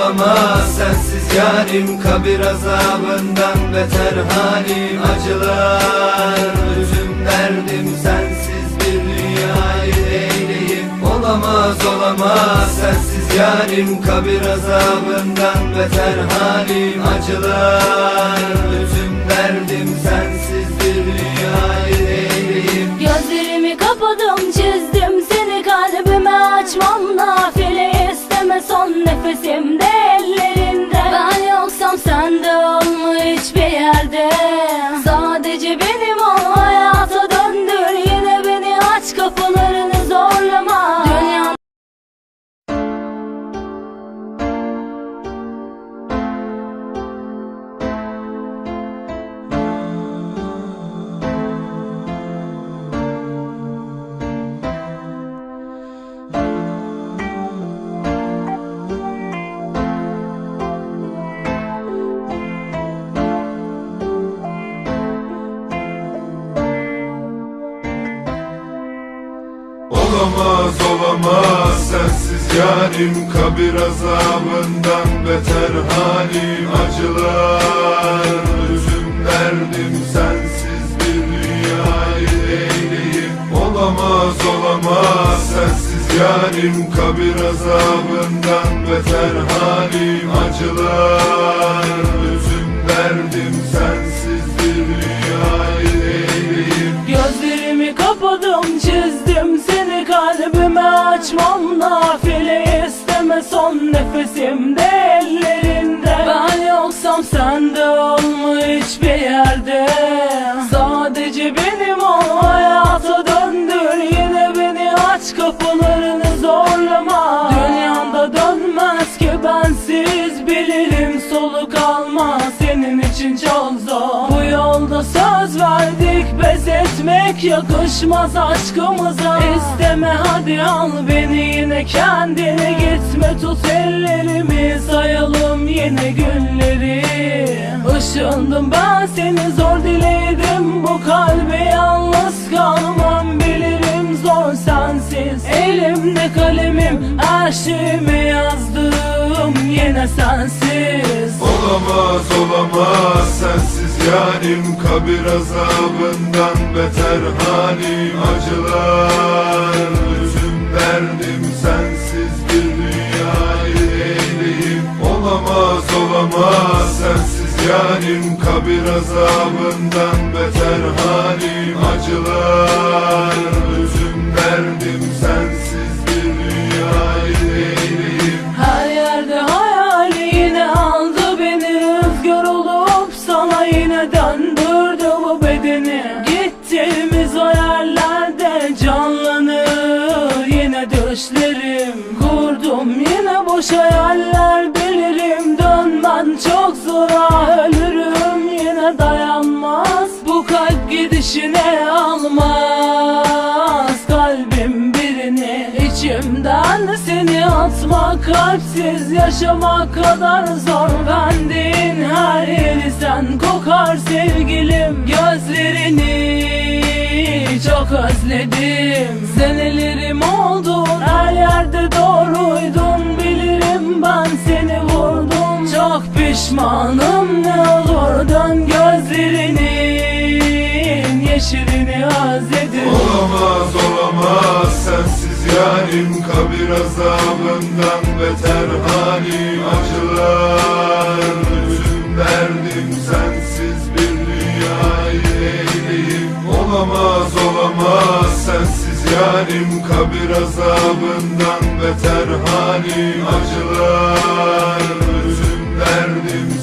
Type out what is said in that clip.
olamaz. Sensiz yarim Kabir azabından beter halim Acılar. Üzüm derdim sensiz bir dünyayı eyleyim Olamaz olamaz. Sensiz yarim Kabir azabından beter halim Acılar. Üzüm derdim sensiz zorlama Olamaz olamaz. Sensiz yarim Kabir azabından beter halim Acılar. Üzüm derdim sensiz bir dünyayı eyleyim Olamaz olamaz. Sensiz yarim Kabir azabından beter halim Acılar. Üzüm derdim sensiz bir dünyayı son nefesimde ellerinde Ben yoksam sen de olma hiçbir yerde. Sadece benim ol hayata döndür. Yine beni aç kapılarını zorlama. Dünyanda dönmez ki bensiz bilirim soluk almaz senin için çok zor. Bu yolda söz verdik pes etmek yakışmaz aşkımıza. İsteme hadi al beni yine kendine. Gitme tut ellerimi sayalım yine günleri. Işındım ben seni zor diledim. Bu kalbe yalnız kalmam bilirim zor sensiz. Elimde kalemim her şeyimi yazdım yine sensiz. Olamaz olamaz sensiz yarim Kabir azabından beter halim Acılar. Üzüm derdim sensiz bir dünyayı eyleyim Olamaz olamaz sensiz yarim Kabir azabından beter halim Acılar düşlerim Kurdum yine boş hayaller bilirim. Dönmen çok zor ah ölürüm yine dayanmaz. Bu kalp gidişine almaz. Kalbim birini içimden seni atmak Kalpsiz yaşamak kadar zor. Bendiğin her yeri sen kokar sevgilim. Gözlerini çok özledim. Senelerim pişmanım ne olur dön gözlerinin Yeşilini özledim Olamaz olamaz sensiz yarim Kabir azabından beter halim. Acılar üzüm derdim sensiz bir dünyayı eyleyim Olamaz olamaz sensiz yarim Kabir azabından beter halim. Acılar kendim